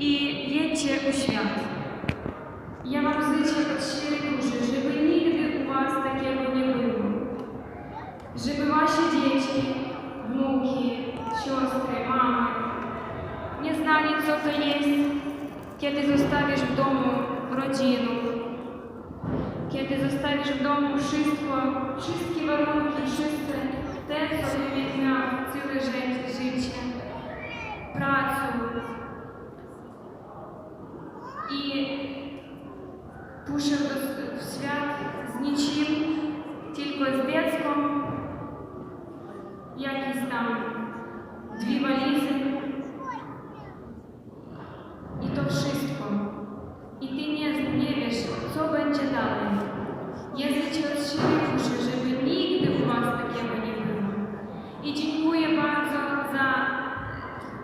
i jedźcie u świat. Ja Wam życzę od szczerej duszy, żeby nigdy u Was takiego nie było. Żeby Wasze dzieci, wnuki, siostry, mamy nie znali, co to jest, kiedy zostawisz w domu rodzinę, kiedy zostawisz w domu wszystko, wszystkie warunki, wszystkie і пушив до свят з нічим, тільки з децьком, якісь там.